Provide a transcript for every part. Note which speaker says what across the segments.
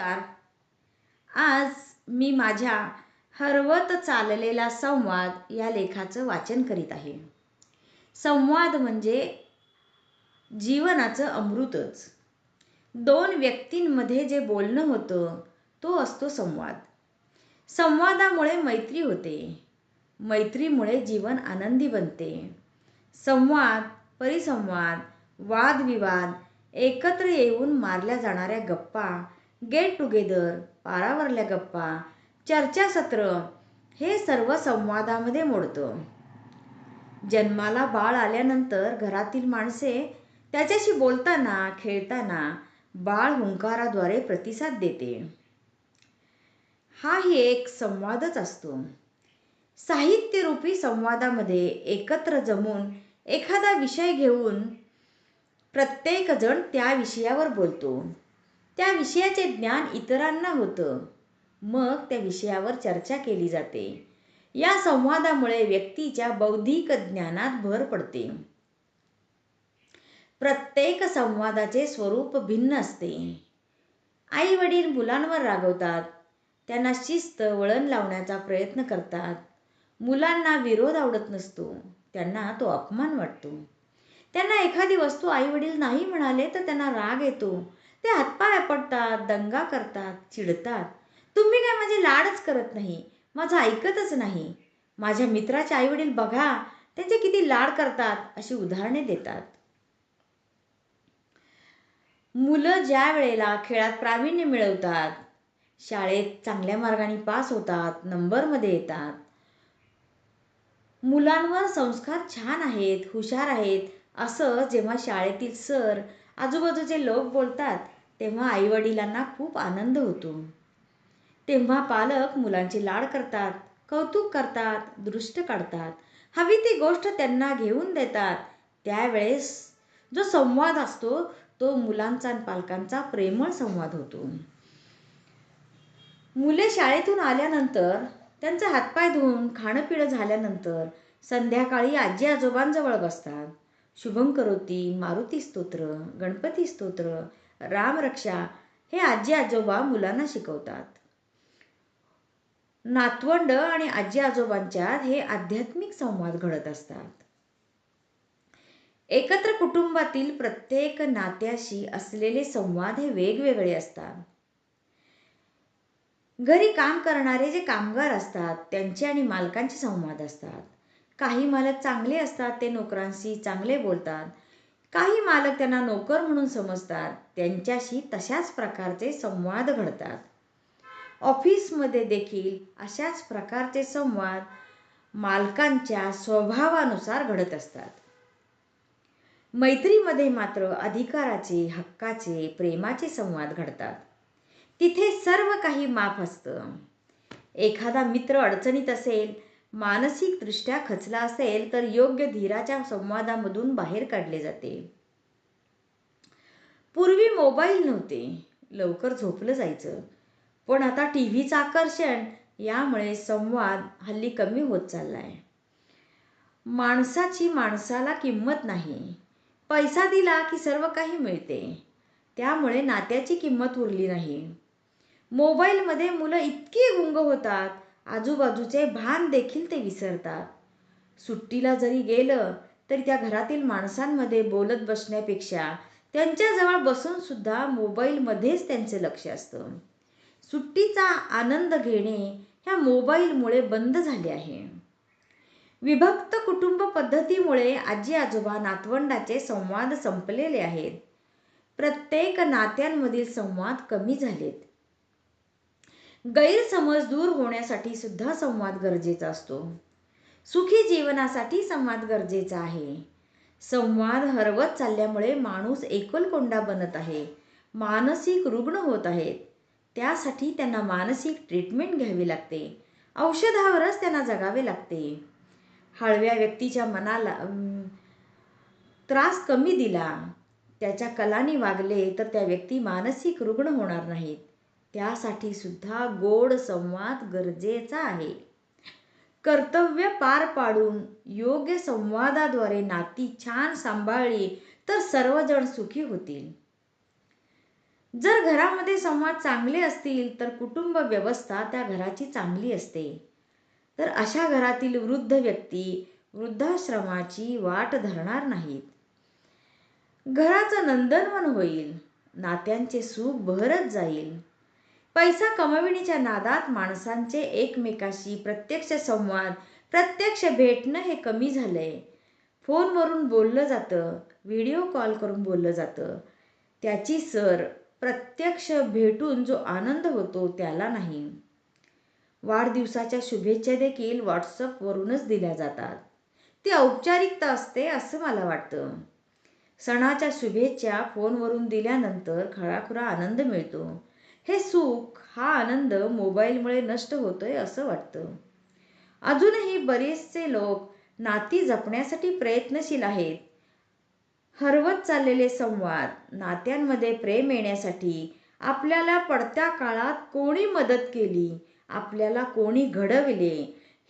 Speaker 1: नमस्कार. आज मी माझ्या हरवत चाललेला संवाद या लेखाचं वाचन करीत आहे. संवाद म्हणजे जीवनाचं अमृतच. दोन व्यक्तींमध्ये जे बोलणं होतं तो असतो संवाद. संवादामुळे मैत्री होते. मैत्रीमुळे जीवन आनंदी बनते. संवाद परिसंवाद वादविवाद एकत्र येऊन मारल्या जाणाऱ्या गप्पा गेट टुगेदर पारावरल्या गप्पा चर्चासत्र हे सर्व संवादामध्ये मोडतं. जन्माला बाळ आल्यानंतर घरातील माणसे त्याच्याशी बोलताना खेळताना बाळ हुंकाराद्वारे प्रतिसाद देते. हाही एक संवादच असतो. साहित्यरूपी संवादामध्ये एकत्र जमून एखादा विषय घेऊन प्रत्येकजण त्या विषयावर बोलतो. त्या विषयाचे ज्ञान इतरांना होतं. मग त्या विषयावर चर्चा केली जाते. या संवादामुळे व्यक्तीच्या बौद्धिक ज्ञानात भर पडते. प्रत्येक संवादाचे स्वरूप भिन्न असते. आई वडील मुलांवर रागवतात. त्यांना शिस्त वळण लावण्याचा प्रयत्न करतात. मुलांना विरोध आवडत नसतो. त्यांना तो अपमान वाटतो. त्यांना एखादी वस्तू आई वडील नाही म्हणाले तर त्यांना राग येतो. ते हातपाय आपटतात दंगा करतात चिडतात. तुम्ही काय माझे लाडच करत नाही? माझं ऐकतच नाही. माझ्या मित्राचे आई वडील बघा त्यांचे किती लाड करतात अशी उदाहरणे देतात. मुलं ज्या वेळेला खेळात प्रावीण्य मिळवतात शाळेत चांगल्या मार्गाने पास होतात नंबरमध्ये येतात. मुलांवर संस्कार छान आहेत हुशार आहेत असं जेव्हा शाळेतील सर आजूबाजूचे लोक बोलतात तेव्हा आईवडिलांना खूप आनंद होतो. तेव्हा पालक मुलांचे लाड करतात कौतुक करतात दृष्ट काढतात. हवी ती गोष्ट त्यांना घेऊन देतात. त्यावेळेस जो संवाद असतो तो मुलांचा आणि पालकांचा प्रेमळ संवाद होतो. मुले शाळेतून आल्यानंतर त्यांचा हातपाय धुवून खाणं पिणं झाल्यानंतर संध्याकाळी आजी आजोबांजवळ बसतात. शुभम करोती मारुती स्तोत्र गणपती स्तोत्र रामरक्षा हे आजी आजोबा मुलांना शिकवतात. नातवंड आणि आजी आजोबांच्यात हे आध्यात्मिक संवाद घडत असतात. एकत्र कुटुंबातील प्रत्येक नात्याशी असलेले संवाद हे वेगवेगळे असतात. घरी काम करणारे जे कामगार असतात त्यांचे आणि मालकांचे संवाद असतात. काही मालक चांगले असतात ते नोकरांशी चांगले बोलतात. काही मालक त्यांना नोकर म्हणून समजतात. त्यांच्याशी तशाच प्रकारचे संवाद घडतात. ऑफिसमध्ये देखील अशाच प्रकारचे संवाद मालकांच्या स्वभावानुसार घडत असतात. मैत्रीमध्ये मात्र अधिकाराचे हक्काचे प्रेमाचे संवाद घडतात. तिथे सर्व काही माफ असतं. एखादा मित्र अडचणीत असेल मानसिकदृष्ट्या खचला असेल तर योग्य धीराच्या संवादामधून बाहेर काढले जाते. पूर्वी मोबाईल नव्हते. लवकर झोपलं जायचं. पण आता टी व्हीचं आकर्षण. यामुळे संवाद हल्ली कमी होत चाललाय. माणसाची माणसाला किंमत नाही. पैसा दिला की सर्व काही मिळते. त्यामुळे नात्याची किंमत उरली नाही. मोबाईलमध्ये मुलं इतकी गुंग होतात. आजूबाजूचे भान देखील ते विसरतात. सुट्टीला जरी गेलं तरी त्या घरातील माणसांमध्ये बोलत बसण्यापेक्षा त्यांच्याजवळ बसून सुद्धा मोबाईलमध्येच त्यांचे लक्ष असतं. सुट्टीचा आनंद घेणे ह्या मोबाईलमुळे बंद झाले आहे. विभक्त कुटुंब पद्धतीमुळे आजी आजोबा नातवंडाचे संवाद संपलेले आहेत. प्रत्येक नात्यांमधील संवाद कमी झालेत. गैरसमज दूर होण्यासाठी सुद्धा संवाद गरजेचा असतो. सुखी जीवनासाठी संवाद गरजेचा आहे. संवाद हरवत चालल्यामुळे माणूस एकोलकोंडा बनत आहे. मानसिक रुग्ण होत आहेत. त्यासाठी त्यांना मानसिक ट्रीटमेंट घ्यावी लागते. औषधावरच त्यांना जगावे लागते. हळव्या व्यक्तीच्या मनाला त्रास कमी दिला. त्याच्या कलानी वागले तर त्या व्यक्ती मानसिक रुग्ण होणार नाहीत. त्यासाठी सुद्धा गोड संवाद गरजेचा आहे. कर्तव्य पार पाडून योग्य संवादाद्वारे नाती छान सांभाळली तर सर्वजण सुखी होतील. जर घरामध्ये संवाद चांगले असतील तर कुटुंब व्यवस्था त्या घराची चांगली असते. तर अशा घरातील वृद्ध व्यक्ती वृद्धाश्रमाची वाट धरणार नाहीत. घराचं नंदनवन होईल. नात्यांचे सुख बहरत जाईल. पैसा कमविण्याच्या नादात माणसांचे एकमेकाशी प्रत्यक्ष संवाद प्रत्यक्ष भेटणं हे कमी झालंय. फोनवरून बोललं जातं व्हिडिओ कॉल करून बोललं जातं. त्याची सर प्रत्यक्ष भेटून जो आनंद होतो त्याला नाही. वाढदिवसाच्या शुभेच्छा देखील व्हॉट्सअपवरूनच दिल्या जातात. ती औपचारिकता असते असं मला वाटतं. सणाच्या शुभेच्छा फोनवरून दिल्यानंतर खळाखुरा आनंद मिळतो. हे सुख हा आनंद मोबाईलमुळे नष्ट होतोय असं वाटतं. अजूनही बरेचसे लोक नाती जपण्यासाठी प्रयत्नशील आहेत. हरवत चाललेले संवाद नात्यांमध्ये प्रेम येण्यासाठी आपल्याला पडत्या काळात कोणी मदत केली आपल्याला कोणी घडविले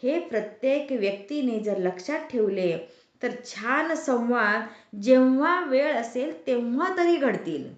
Speaker 1: हे प्रत्येक व्यक्तीने जर लक्षात ठेवले तर छान संवाद जेव्हा वेळ असेल तेव्हा तरी घडतील.